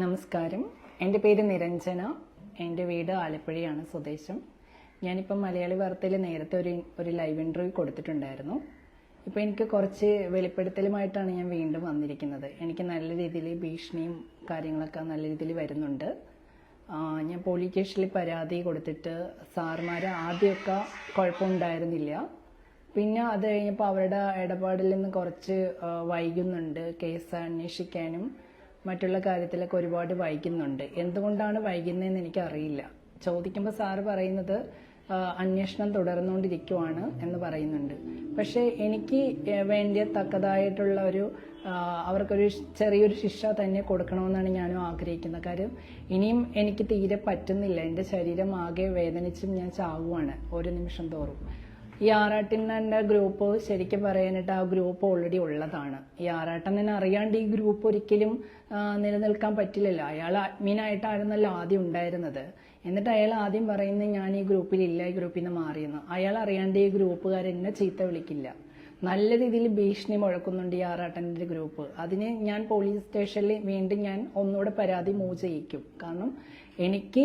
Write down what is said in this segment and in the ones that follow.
നമസ്കാരം. എന്റെ പേര് നിരഞ്ജന. എന്റെ വീട് ആലപ്പുഴയാണ് സ്വദേശം. ഞാനിപ്പം മലയാളി വാർത്തയിൽ നേരത്തെ ഒരു ഒരു ലൈവ് ഇന്റർവ്യൂ കൊടുത്തിട്ടുണ്ടായിരുന്നു. ഇപ്പോൾ എനിക്ക് കുറച്ച് വെളിപ്പെടുത്തലുമായിട്ടാണ് ഞാൻ വീണ്ടും വന്നിരിക്കുന്നത്. എനിക്ക് നല്ല രീതിയിൽ ഭീഷണിയും കാര്യങ്ങളൊക്കെ നല്ല രീതിയിൽ വരുന്നുണ്ട്. ഞാൻ പോലീസ് സ്റ്റേഷനിൽ പരാതി കൊടുത്തിട്ട് സാർമാർ ആദ്യമൊക്കെ കുഴപ്പമുണ്ടായിരുന്നില്ല. പിന്നെ അത് കഴിഞ്ഞപ്പോൾ അവരുടെ ഇടപാടിൽ നിന്ന് കുറച്ച് വൈകുന്നുണ്ട്. കേസ് അന്വേഷിക്കാനും മറ്റുള്ള കാര്യത്തിലൊക്കെ ഒരുപാട് വൈകുന്നുണ്ട്. എന്തുകൊണ്ടാണ് വൈകുന്നതെന്ന് എനിക്കറിയില്ല. ചോദിക്കുമ്പോൾ സാറ് പറയുന്നത് അന്വേഷണം തുടർന്നുകൊണ്ടിരിക്കുവാണ് എന്ന് പറയുന്നുണ്ട്. പക്ഷേ എനിക്ക് വേണ്ടിയ തക്കതായിട്ടുള്ള ഒരു അവർക്കൊരു ചെറിയൊരു ശിക്ഷ തന്നെ കൊടുക്കണമെന്നാണ് ഞാനും ആഗ്രഹിക്കുന്നത്. കാര്യം ഇനിയും എനിക്ക് തീരെ പറ്റുന്നില്ല. എന്റെ ശരീരം ആകെ വേദനിച്ചും ഞാൻ ചാവുകയാണ് ഒരു നിമിഷം തോറും. ഈ ആറാട്ടിന്റെ ഗ്രൂപ്പ് ശരിക്കും പറയാനായിട്ട് ആ ഗ്രൂപ്പ് ഓൾറെഡി ഉള്ളതാണ്. ഈ ആറാട്ടനെ അറിയാണ്ട് ഈ ഗ്രൂപ്പ് ഒരിക്കലും നിലനിൽക്കാൻ പറ്റില്ലല്ലോ. അയാൾ അഡ്മിനായിട്ടായിരുന്നല്ലോ ആദ്യം ഉണ്ടായിരുന്നത്. എന്നിട്ട് അയാൾ ആദ്യം പറയുന്നത് ഞാൻ ഈ ഗ്രൂപ്പിലില്ല ഈ ഗ്രൂപ്പിൽ നിന്ന് മാറിയെന്ന്. അയാൾ അറിയാണ്ട് ഈ ഗ്രൂപ്പുകാർ എന്നെ ചീത്ത വിളിക്കില്ല. നല്ല രീതിയിൽ ഭീഷണി മുഴക്കുന്നുണ്ട് ഈ ആറാട്ടന്റെ ഗ്രൂപ്പ്. അതിന് ഞാൻ പോലീസ് സ്റ്റേഷനിൽ വീണ്ടും ഞാൻ ഒന്നുകൂടെ പരാതി മൂവ് ചെയ്യിക്കും. കാരണം എനിക്ക്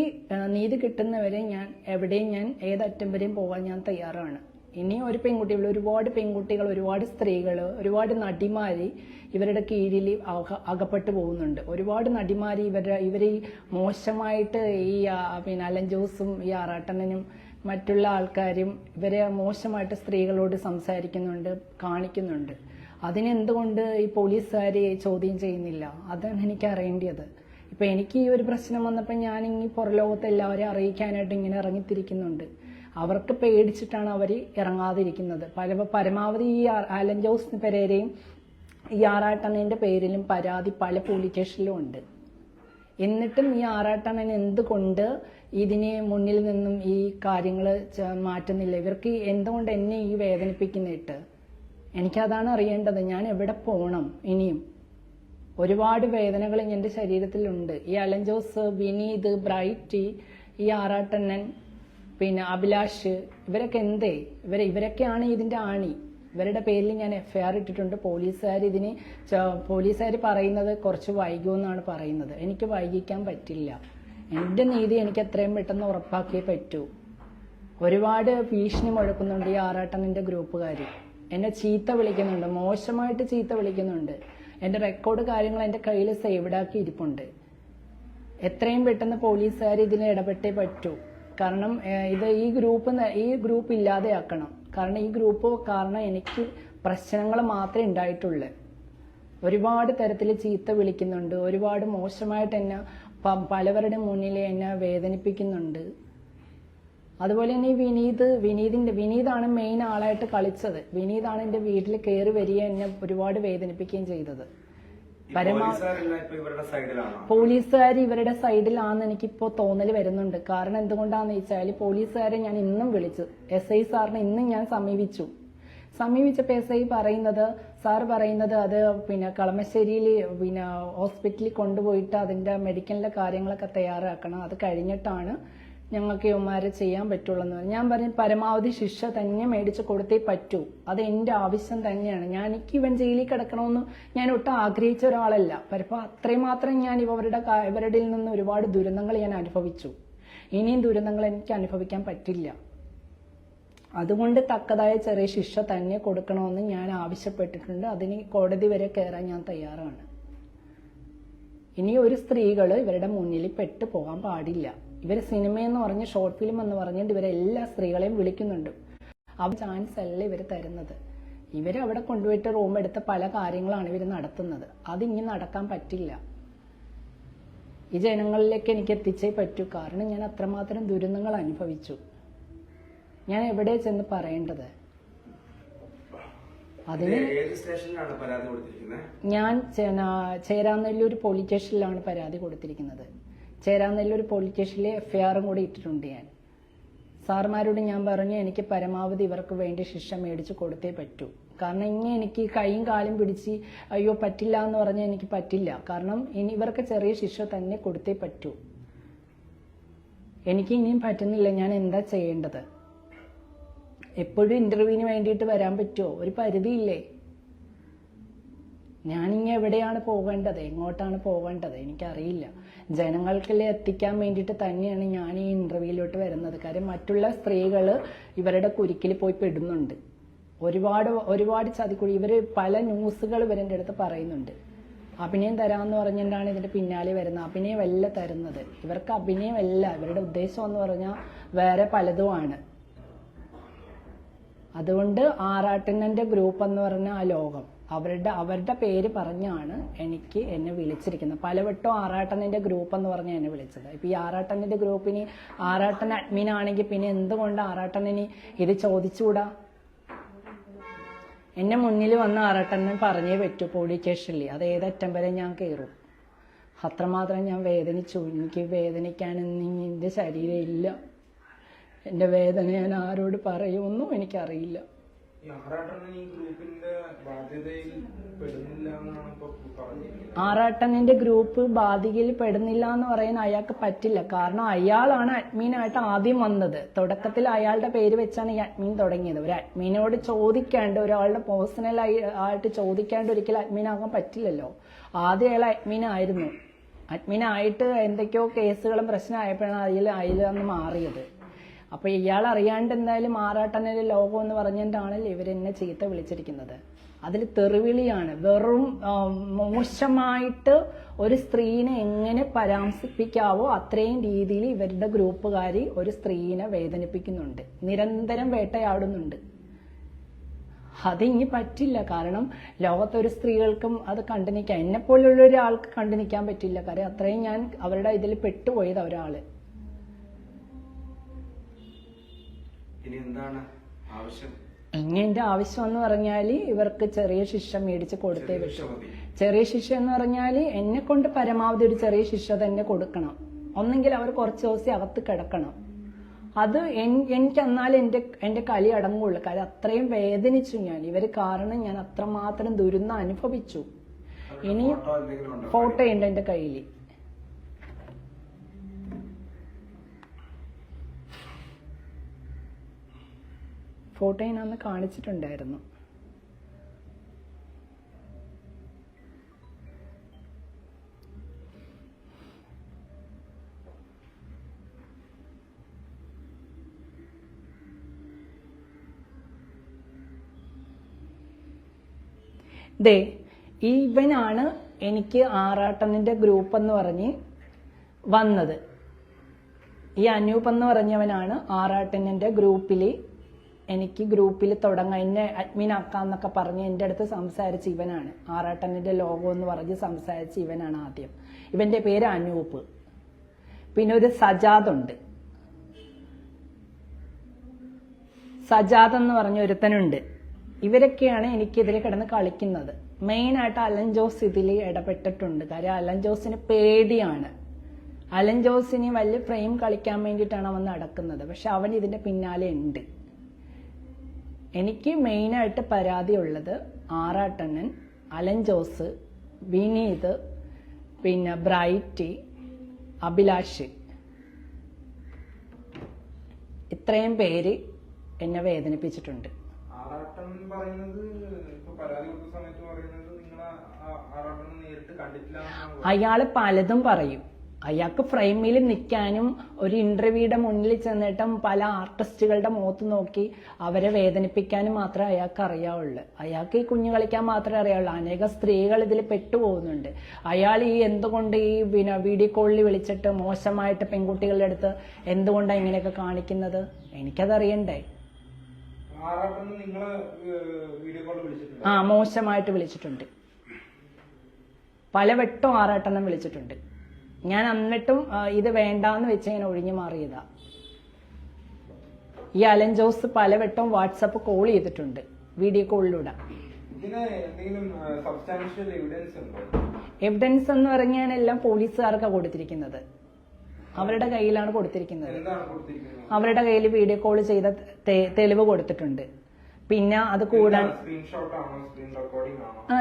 നീതി കിട്ടുന്നവരെ ഞാൻ എവിടെയും ഞാൻ ഏതറ്റം വരെയും പോകാൻ ഞാൻ തയ്യാറാണ്. ഇനി ഒരു പെൺകുട്ടികൾ ഒരുപാട് പെൺകുട്ടികൾ ഒരുപാട് സ്ത്രീകൾ ഒരുപാട് നടിമാര് ഇവരുടെ കീഴിൽ അകപ്പെട്ടു പോകുന്നുണ്ട്. ഒരുപാട് നടിമാര് ഇവരുടെ ഇവർ ഈ മോശമായിട്ട് ഈ പിന്നെ അലൻ ജോസും ഈ ആറാട്ടണനും മറ്റുള്ള ആൾക്കാരും ഇവരെ മോശമായിട്ട് സ്ത്രീകളോട് സംസാരിക്കുന്നുണ്ട് കാണിക്കുന്നുണ്ട്. അതിനെന്തുകൊണ്ട് ഈ പോലീസുകാർ ചോദ്യം ചെയ്യുന്നില്ല? അതാണ് എനിക്ക് അറിയേണ്ടത്. ഇപ്പൊ എനിക്ക് ഈ ഒരു പ്രശ്നം വന്നപ്പോൾ ഞാൻ ഇനി പുറലോകത്ത് എല്ലാവരെയും അറിയിക്കാനായിട്ട് ഇങ്ങനെ ഇറങ്ങിത്തിരിക്കുന്നുണ്ട്. അവർക്ക് പേടിച്ചിട്ടാണ് അവർ ഇറങ്ങാതിരിക്കുന്നത്. പല പരമാവധി ഈ ആലൻ ജോസ് പെരേരയും ഈ ആറാട്ടണ്ണന്റെ പേരിലും പരാതി പല പോലീസ് സ്റ്റേഷനിലും ഉണ്ട്. എന്നിട്ടും ഈ ആറാട്ടണ്ണൻ എന്തുകൊണ്ട് ഇതിനെ മുന്നിൽ നിന്നും ഈ കാര്യങ്ങൾ മാറ്റുന്നില്ല? ഇവർക്ക് എന്തുകൊണ്ട് എന്നെ ഈ വേദനിപ്പിക്കുന്നിട്ട്? എനിക്കതാണ് അറിയേണ്ടത്. ഞാൻ എവിടെ പോകണം ഇനിയും? ഒരുപാട് വേദനകൾ എന്റെ ശരീരത്തിലുണ്ട്. ഈ അലൻ ജോസ് വിനീത് ബ്രൈറ്റി ഈ ആറാട്ടണ്ണൻ പിന്നെ അഭിലാഷ് ഇവരൊക്കെ എന്തേ? ഇവരെ ഇവരൊക്കെയാണ് ഇതിന്റെ ആണി. ഇവരുടെ പേരിൽ ഞാൻ എഫ്ഐആർ ഇട്ടിട്ടുണ്ട്. പോലീസുകാർ ഇതിന് പോലീസുകാർ പറയുന്നത് കുറച്ച് വൈകുമെന്നാണ് പറയുന്നത്. എനിക്ക് വൈകിക്കാൻ പറ്റില്ല. എന്റെ നീതി എനിക്ക് എത്രയും പെട്ടെന്ന് ഉറപ്പാക്കിയേ പറ്റൂ. ഒരുപാട് ഭീഷണി മുഴക്കുന്നുണ്ട് ഈ ആറാട്ടണിന്റെ ഗ്രൂപ്പുകാർ എന്നെ ചീത്ത വിളിക്കുന്നുണ്ട്. മോശമായിട്ട് ചീത്ത വിളിക്കുന്നുണ്ട്. എന്റെ റെക്കോർഡ് കാര്യങ്ങൾ എന്റെ കയ്യിൽ സേവ്ഡാക്കി ഇരിപ്പുണ്ട് എത്രയും പെട്ടെന്ന് പോലീസുകാർ ഇതിന് ഇടപെട്ടേ പറ്റൂ. കാരണം ഇത് ഈ ഗ്രൂപ്പ് ഈ ഗ്രൂപ്പ് ഇല്ലാതെയാക്കണം. കാരണം ഈ ഗ്രൂപ്പ് കാരണം എനിക്ക് പ്രശ്നങ്ങൾ മാത്രമേ ഉണ്ടായിട്ടുള്ളൂ. ഒരുപാട് തരത്തിൽ ചീത്ത വിളിക്കുന്നുണ്ട്. ഒരുപാട് മോശമായിട്ട് എന്നെ പലവരുടെ മുന്നിൽ എന്നെ വേദനിപ്പിക്കുന്നുണ്ട്. അതുപോലെ തന്നെ ഈ വിനീത് വിനീതിന്റെ വിനീതാണ് മെയിൻ ആളായിട്ട് കളിച്ചത്. വിനീതാണ് എന്റെ വീട്ടിൽ കയറി വരിക എന്നെ ഒരുപാട് വേദനിപ്പിക്കുകയും ചെയ്തത്. പോലീസുകാർ ഇവരുടെ സൈഡിലാണെന്ന് എനിക്ക് ഇപ്പോ തോന്നൽ വരുന്നുണ്ട്. കാരണം എന്തുകൊണ്ടാന്ന് വെച്ചാൽ പോലീസുകാരെ ഞാൻ ഇന്നും വിളിച്ചു. എസ് ഐ സാറിനെ ഇന്നും ഞാൻ സമീപിച്ചു. സമീപിച്ചപ്പോൾ എസ് ഐ പറയുന്നത് സാർ പറയുന്നത് അത് പിന്നെ കളമശ്ശേരിയിൽ പിന്നെ ഹോസ്പിറ്റലിൽ കൊണ്ടുപോയിട്ട് അതിന്റെ മെഡിക്കലിന്റെ കാര്യങ്ങളൊക്കെ തയ്യാറാക്കണം. അത് കഴിഞ്ഞിട്ടാണ് ഞങ്ങൾക്ക് ഇവന്മാരെ ചെയ്യാൻ പറ്റുള്ളൂ എന്ന് ഞാൻ പറഞ്ഞു പരമാവധി ശിക്ഷ തന്നെ മേടിച്ച് കൊടുത്തേ പറ്റൂ. അത് എന്റെ ആവശ്യം തന്നെയാണ്. ഞാൻ എനിക്ക് ഇവൻ ജയിലിൽ കിടക്കണമെന്ന് ഞാൻ ഒട്ടും ആഗ്രഹിച്ച ഒരാളല്ല. പരപ്പം അത്രയും മാത്രം ഞാൻ ഇവരുടെ ഇവരുടെ നിന്ന് ഒരുപാട് ദുരന്തങ്ങൾ ഞാൻ അനുഭവിച്ചു. ഇനിയും ദുരന്തങ്ങൾ എനിക്ക് അനുഭവിക്കാൻ പറ്റില്ല. അതുകൊണ്ട് തക്കതായ ചെറിയ ശിക്ഷ തന്നെ കൊടുക്കണമെന്ന് ഞാൻ ആവശ്യപ്പെട്ടിട്ടുണ്ട്. അതിന് കോടതി വരെ കയറാൻ ഞാൻ തയ്യാറാണ്. ഇനി ഒരു സ്ത്രീകൾ ഇവരുടെ മുന്നിൽ പെട്ടു പോകാൻ പാടില്ല. ഇവർ സിനിമയെന്ന് പറഞ്ഞ് ഷോർട്ട് ഫിലിം എന്ന് പറഞ്ഞിട്ട് ഇവരെ എല്ലാ സ്ത്രീകളെയും വിളിക്കുന്നുണ്ട്. ആ ചാൻസ് അല്ല ഇവർ തരുന്നത്. ഇവരവിടെ അവിടെ കൊണ്ടുപോയിട്ട് റൂം എടുത്ത പല കാര്യങ്ങളാണ് ഇവർ നടത്തുന്നത്. അതിങ്ങനെ നടക്കാൻ പറ്റില്ല. ഈ ജനങ്ങളിലേക്ക് എനിക്ക് എത്തിച്ചേ പറ്റൂ. കാരണം ഞാൻ അത്രമാത്രം ദുരന്തങ്ങൾ അനുഭവിച്ചു. ഞാൻ എവിടെ ചെന്ന് പറയേണ്ടത്? അതിന് ഞാൻ ചേരാനെല്ലൂർ പോലീസ് സ്റ്റേഷനിലാണ് പരാതി കൊടുത്തിരിക്കുന്നത്. ചേരാനെല്ലൂർ പോലീസ് സ്റ്റേഷനിൽ എഫ്ഐആറും കൂടി ഇട്ടിട്ടുണ്ട് ഞാൻ. സാർമാരോട് ഞാൻ പറഞ്ഞു എനിക്ക് പരമാവധി ഇവർക്ക് വേണ്ടി ശിക്ഷ മേടിച്ച് കൊടുത്തേ പറ്റൂ. കാരണം ഇനി എനിക്ക് കൈയും കാലും പിടിച്ച് അയ്യോ പറ്റില്ല എന്ന് പറഞ്ഞാൽ എനിക്ക് പറ്റില്ല. കാരണം ഇനി ഇവർക്ക് ചെറിയ ശിക്ഷ തന്നെ കൊടുത്തേ പറ്റൂ. എനിക്ക് ഇനിയും പറ്റുന്നില്ല ഞാൻ എന്താ ചെയ്യേണ്ടത്? എപ്പോഴും ഇന്റർവ്യൂവിന് വേണ്ടിയിട്ട് വരാൻ പറ്റുമോ ഒരു പരിധിയില്ലേ? ഞാനിങ്ങ എവിടെയാണ് പോകേണ്ടത് എങ്ങോട്ടാണ് പോകേണ്ടത് എനിക്കറിയില്ല. ജനങ്ങൾക്കിൽ എത്തിക്കാൻ വേണ്ടിയിട്ട് തന്നെയാണ് ഞാൻ ഈ ഇന്റർവ്യൂയിലോട്ട് വരുന്നത്. കാര്യം മറ്റുള്ള സ്ത്രീകൾ ഇവരുടെ കുരുക്കിൽ പോയി പെടുന്നുണ്ട്. ഒരുപാട് ഒരുപാട് ചതിക്കുഴി ഇവർ പല ന്യൂസുകൾ ഇവരെന്റെ അടുത്ത് പറയുന്നുണ്ട്. അഭിനയം തരാമെന്ന് പറഞ്ഞിട്ടാണ് ഇതിന്റെ പിന്നാലെ വരുന്നത്. അഭിനയമല്ല തരുന്നത്. ഇവർക്ക് അഭിനയമല്ല. ഇവരുടെ ഉദ്ദേശം എന്ന് പറഞ്ഞാൽ വേറെ പലതുമാണ് അതുകൊണ്ട് ആറാട്ടിനന്റെ ഗ്രൂപ്പ് എന്ന് പറഞ്ഞ ആ ലോകം. അവരുടെ അവരുടെ പേര് പറഞ്ഞാണ് എനിക്ക് എന്നെ വിളിച്ചിരിക്കുന്നത്. പലവട്ടം ആറാട്ടനിന്റെ ഗ്രൂപ്പ് എന്ന് പറഞ്ഞാൽ എന്നെ വിളിച്ചത്. ഇപ്പൊ ഈ ആറാട്ടനിന്റെ ഗ്രൂപ്പിന് ആറാട്ടൻ അഡ്മിൻ ആണെങ്കിൽ പിന്നെ എന്തുകൊണ്ട് ആറാട്ടനിന് ഇത് ചോദിച്ചുകൂടാ? എന്നെ മുന്നിൽ വന്ന ആറാട്ടനെ പറഞ്ഞേ പറ്റൂ സ്റ്റേഷനിൽ അത് ഏതറ്റം വരെ ഞാൻ കയറും അത്രമാത്രം ഞാൻ വേദനിച്ചു. എനിക്ക് വേദനിക്കാനൊന്നും എന്റെ ശരീരം ഇല്ല. എന്റെ വേദന ഞാൻ ആരോട് പറയുമെന്നും എനിക്കറിയില്ല. ആറാട്ടനിന്റെ ഗ്രൂപ്പ് ബാധികയിൽ പെടുന്നില്ല എന്ന് പറയാൻ അയാൾക്ക് പറ്റില്ല. കാരണം അയാളാണ് അഡ്മീനായിട്ട് ആദ്യം വന്നത്. തുടക്കത്തിൽ അയാളുടെ പേര് വെച്ചാണ് ഈ അഡ്മീൻ തുടങ്ങിയത്. ഒരു അഡ്മീനോട് ചോദിക്കാണ്ട് ഒരാളുടെ പേഴ്സണൽ ആയിട്ട് ചോദിക്കാണ്ട് ഒരിക്കലും അഡ്മീൻ ആകാൻ പറ്റില്ലല്ലോ. ആദ്യം അയാൾ അഡ്മീൻ ആയിട്ട് എന്തൊക്കെയോ കേസുകളും പ്രശ്നമായപ്പോഴാണ് അതിൽ അതിലന്ന് മാറിയത്. അപ്പൊ ഇയാൾ അറിയാണ്ട് എന്തായാലും ആറാട്ടനൊരു ലോകം എന്ന് പറഞ്ഞിട്ടാണല്ലോ ഇവരെന്നെ ചീത്ത വിളിച്ചിരിക്കുന്നത്. അതിൽ തെറിവിളിയാണ്. വെറും മോശമായിട്ട് ഒരു സ്ത്രീനെ എങ്ങനെ പരാമർശിപ്പിക്കാവോ അത്രയും രീതിയിൽ ഇവരുടെ ഗ്രൂപ്പുകാരി ഒരു സ്ത്രീനെ വേദനിപ്പിക്കുന്നുണ്ട്. നിരന്തരം വേട്ടയാടുന്നുണ്ട്. അത് ഇനി പറ്റില്ല. കാരണം ലോകത്തൊരു സ്ത്രീകൾക്കും അത് കണ്ടു നിൽക്കാൻ എന്നെ പോലുള്ള ഒരാൾക്ക് കണ്ടു നിൽക്കാൻ പറ്റില്ല. കാര്യം അത്രയും ഞാൻ അവരുടെ ഇതിൽ പെട്ടുപോയത് ഒരാൾ. ഇനി എന്താണ് ആവശ്യം? ഇനി എന്റെ ആവശ്യം എന്ന് പറഞ്ഞാൽ ഇവർക്ക് ചെറിയ ശിക്ഷ മേടിച്ച് കൊടുത്തേ പറ്റൂ. ചെറിയ ശിക്ഷ എന്ന് പറഞ്ഞാൽ എന്നെ കൊണ്ട് പരമാവധി ഒരു ചെറിയ ശിക്ഷ തന്നെ കൊടുക്കണം. ഒന്നെങ്കിൽ അവർ കുറച്ച് ദിവസം അകത്ത് കിടക്കണം. അത് എനിക്ക് എന്നാൽ എന്റെ എന്റെ കലി അടങ്ങുള്ളൂ. കാര്യം അത്രയും വേദനിച്ചു ഞാൻ ഇവർ കാരണം ഞാൻ അത്രമാത്രം ദുരന്തം അനുഭവിച്ചു. ഇനി ഫോട്ടോ ഉണ്ടോ? എന്റെ കയ്യിൽ ഫോട്ടോ ഞാൻ അന്ന് കാണിച്ചിട്ടുണ്ടായിരുന്നു. ദേ ഇവനാണ് എനിക്ക് ആറാട്ടനിന്റെ ഗ്രൂപ്പ് എന്ന് പറഞ്ഞ് വന്നത്. ഈ അനൂപ് എന്ന് പറഞ്ഞവനാണ് ആറാട്ടനിന്റെ ഗ്രൂപ്പിൽ എനിക്ക് ഗ്രൂപ്പിൽ തുടങ്ങാൻ എന്നെ അഡ്മിൻ ആക്കാം എന്നൊക്കെ പറഞ്ഞ് എന്റെ അടുത്ത് സംസാരിച്ച ഇവനാണ്. ആറാട്ടനിന്റെ ലോഗോ എന്ന് പറഞ്ഞ് സംസാരിച്ച ഇവനാണ് ആദ്യം. ഇവന്റെ പേര് അനൂപ്. പിന്നെ ഒരു സജാദ് ഉണ്ട്. സജാദ് എന്ന് പറഞ്ഞ ഒരുത്തനുണ്ട്. ഇവരൊക്കെയാണ് എനിക്കെതിരെ കിടന്ന് കളിക്കുന്നത്. മെയിനായിട്ട് അലൻ ജോസ് ഇതിൽ ഇടപെട്ടിട്ടുണ്ട്. കാര്യം അലൻ ജോസിന് പേടിയാണ്. അലൻ ജോസിന് വലിയ ഫ്രെയിം കളിക്കാൻ വേണ്ടിയിട്ടാണ് അവൻ നടക്കുന്നത്. പക്ഷെ അവൻ ഇതിന്റെ പിന്നാലെ ഉണ്ട്. എനിക്ക് മെയിനായിട്ട് പരാതിയുള്ളത് ആറാട്ടണ്ണൻ അലൻ ജോസ് വിനീത് പിന്നെ ബ്രൈറ്റി അഭിലാഷ്. ഇത്രയും പേര് എന്നെ വേദനിപ്പിച്ചിട്ടുണ്ട്. അയാൾ പലതും പറയും. അയാൾക്ക് ഫ്രെയിമിൽ നിൽക്കാനും ഒരു ഇന്റർവ്യൂയുടെ മുന്നിൽ ചെന്നിട്ടും പല ആർട്ടിസ്റ്റുകളുടെ മുഖത്ത് നോക്കി അവരെ വേദനിപ്പിക്കാനും മാത്രമേ അയാൾക്ക് അറിയാവുള്ളൂ. അയാൾക്ക് ഈ കുഞ്ഞു കളിക്കാൻ മാത്രമേ അറിയാവുള്ളൂ. അനേകം സ്ത്രീകൾ ഇതിൽ പെട്ടുപോകുന്നുണ്ട്. അയാൾ ഈ എന്തുകൊണ്ട് ഈ പിന്നെ വീഡിയോ കോളിൽ വിളിച്ചിട്ട് മോശമായിട്ട് പെൺകുട്ടികളുടെ അടുത്ത് എന്തുകൊണ്ടാണ് ഇങ്ങനെയൊക്കെ കാണിക്കുന്നത്? എനിക്കതറിയണ്ടേ. ആ മോശമായിട്ട് വിളിച്ചിട്ടുണ്ട്. പലവട്ടം ആറാട്ടെണ്ണം വിളിച്ചിട്ടുണ്ട്. ഞാൻ എന്നിട്ടും ഇത് വേണ്ടാന്ന് വെച്ച് ഞാൻ ഒഴിഞ്ഞു മാറിയതാ. ഈ അലൻ ജോസ് പലവട്ടം വാട്സപ്പ് കോൾ ചെയ്തിട്ടുണ്ട് വീഡിയോ കോളിലൂടെ. എവിഡൻസ് എന്ന് പറഞ്ഞാൽ എല്ലാം പോലീസുകാർക്ക് കൊടുത്തിരിക്കുന്നത്. അവരുടെ കയ്യിലാണ് കൊടുത്തിരിക്കുന്നത്. അവരുടെ കയ്യിൽ വീഡിയോ കോൾ ചെയ്ത തെളിവ് കൊടുത്തിട്ടുണ്ട്. പിന്നെ അത് കൂടാൻ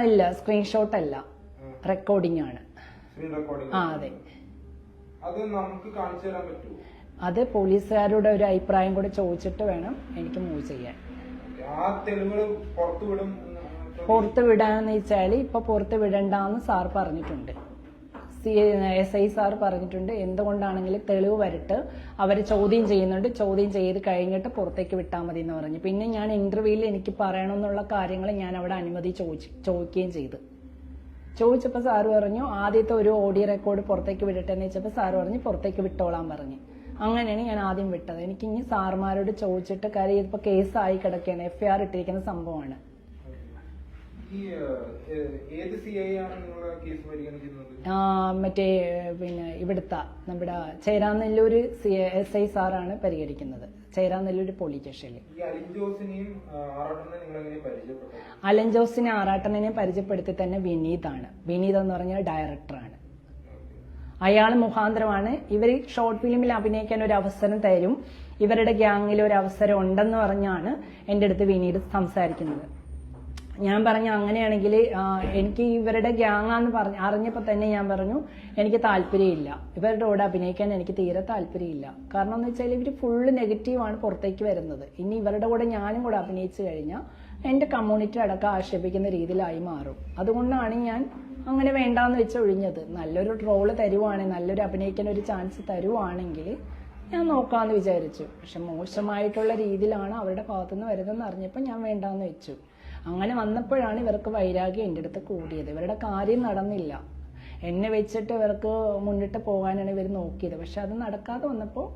ഇല്ല സ്ക്രീൻഷോട്ട് അല്ല. റെക്കോർഡിംഗ് ആണ്. ആ അതെ. അത് നമുക്ക് കാണിച്ചു തരാൻ പറ്റുമോ? അത് പോലീസുകാരുടെ ഒരു അഭിപ്രായം കൂടെ ചോദിച്ചിട്ട് വേണം എനിക്ക് മൂവ് ചെയ്യാൻ. പുറത്ത് വിടാന്ന് വെച്ചാൽ ഇപ്പൊ പുറത്ത് വിടണ്ടെന്ന് സാർ പറഞ്ഞിട്ടുണ്ട്. സി എസ് ഐ സാർ പറഞ്ഞിട്ടുണ്ട്. എന്തുകൊണ്ടാണെങ്കിലും തെളിവ് വരട്ട് അവർ ചോദ്യം ചെയ്യുന്നുണ്ട്. ചോദ്യം ചെയ്ത് കഴിഞ്ഞിട്ട് പുറത്തേക്ക് വിട്ടാൽ മതി എന്ന് പറഞ്ഞു. പിന്നെ ഞാൻ ഇന്റർവ്യൂവിൽ എനിക്ക് പറയണമെന്നുള്ള കാര്യങ്ങൾ ഞാൻ അവിടെ അനുമതി ചോദിച്ചു ചോദിക്കുകയും ചെയ്തു. ചോദിച്ചപ്പോൾ സാറ് പറഞ്ഞു ആദ്യത്തെ ഒരു ഓഡിയോ റെക്കോർഡ് പുറത്തേക്ക് വിടട്ടെ എന്ന് വെച്ചപ്പോൾ സാറ് പറഞ്ഞു പുറത്തേക്ക് വിട്ടോളാൻ പറഞ്ഞു. അങ്ങനെയാണ് ഞാൻ ആദ്യം വിട്ടത്. എനിക്ക് ഇനി സാർമാരോട് ചോദിച്ചിട്ട് കാര്യം ഇതിപ്പോൾ കേസായി കിടക്കുകയാണ് എഫ് ഐ ആർ ഇട്ടിരിക്കുന്ന സംഭവമാണ് ഈ ഏഹ്, ഏത് സി ഐ ആണ് നിങ്ങളുടെ കേസ് പരിഗണിക്കുന്നത് ആ, മറ്റേ പിന്നെ ഇവിടുത്തെ നമ്മുടെ ചേരാനെല്ലൂര് സി എസ് ഐ സാറാണ് പരിഹരിക്കുന്നത് ചേരാനെല്ലൂര് പോലീസ് സ്റ്റേഷനിൽ അലിൻ ജോസിനെ ആറാട്ടനെ പരിചയപ്പെടുത്തി തന്നെ വിനീതാണ്. വിനീത് എന്ന് പറഞ്ഞാൽ ഡയറക്ടറാണ് അയാൾ മുഖാന്തരമാണ് ഇവർ ഷോർട്ട് ഫിലിമിൽ അഭിനയിക്കാൻ ഒരു അവസരം തരും. ഇവരുടെ ഗ്യാങ്ങിൽ ഒരു അവസരം ഉണ്ടെന്ന് പറഞ്ഞാണ് എന്റെ അടുത്ത് വിനീത് സംസാരിക്കുന്നത്. ഞാൻ പറഞ്ഞു അങ്ങനെയാണെങ്കിൽ എനിക്ക് ഇവരുടെ ഗ്യാങ്ങാന്ന് പറഞ്ഞ് അറിഞ്ഞപ്പോൾ തന്നെ ഞാൻ പറഞ്ഞു എനിക്ക് താല്പര്യമില്ല. ഇവരുടെ കൂടെ അഭിനയിക്കാൻ എനിക്ക് തീരെ താല്പര്യമില്ല. കാരണം എന്ന് വെച്ചാൽ ഇവർ ഫുള്ള് നെഗറ്റീവാണ് പുറത്തേക്ക് വരുന്നത്. ഇനി ഇവരുടെ കൂടെ ഞാനും കൂടെ അഭിനയിച്ചു കഴിഞ്ഞാൽ എന്റെ കമ്മ്യൂണിറ്റി അടക്കം ആക്ഷേപിക്കുന്ന രീതിയിലായി മാറും. അതുകൊണ്ടാണ് ഞാൻ അങ്ങനെ വേണ്ടാന്ന് വെച്ച് ഒഴിഞ്ഞത്. നല്ലൊരു റോൾ തരുവാണെങ്കിൽ നല്ലൊരു അഭിനയിക്കാൻ ഒരു ചാൻസ് തരുവാണെങ്കിൽ ഞാൻ നോക്കാമെന്ന് വിചാരിച്ചു. പക്ഷെ മോശമായിട്ടുള്ള രീതിയിലാണ് അവരുടെ ഭാഗത്തുനിന്ന് വരുന്നതെന്ന് അറിഞ്ഞപ്പോൾ ഞാൻ വേണ്ടാന്ന് വെച്ചു. അങ്ങനെ വന്നപ്പോഴാണ് ഇവർക്ക് വൈരാഗ്യം എന്റെ അടുത്ത് കൂടിയത്. ഇവരുടെ കാര്യം നടന്നില്ല. എന്നെ വെച്ചിട്ട് ഇവർക്ക് മുന്നിട്ട് പോകാനാണ് ഇവർ നോക്കിയത്. പക്ഷെ അത് നടക്കാതെ വന്നപ്പോൾ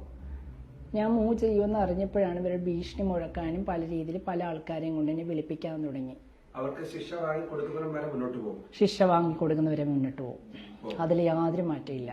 ഞാൻ മൂവ് ചെയ്യുമെന്ന് അറിഞ്ഞപ്പോഴാണ് ഇവർ ഭീഷണി മുഴക്കാനും പല രീതിയിൽ പല ആൾക്കാരെയും കൊണ്ട് എന്നെ വിളിപ്പിക്കാൻ തുടങ്ങി. അവർക്ക് ശിക്ഷ വാങ്ങി കൊടുക്കുന്നവരെ മുന്നോട്ട് പോകും. ശിക്ഷ വാങ്ങി കൊടുക്കുന്നവരെ മുന്നോട്ട് പോകും. അതിൽ യാതൊരു മാറ്റമില്ല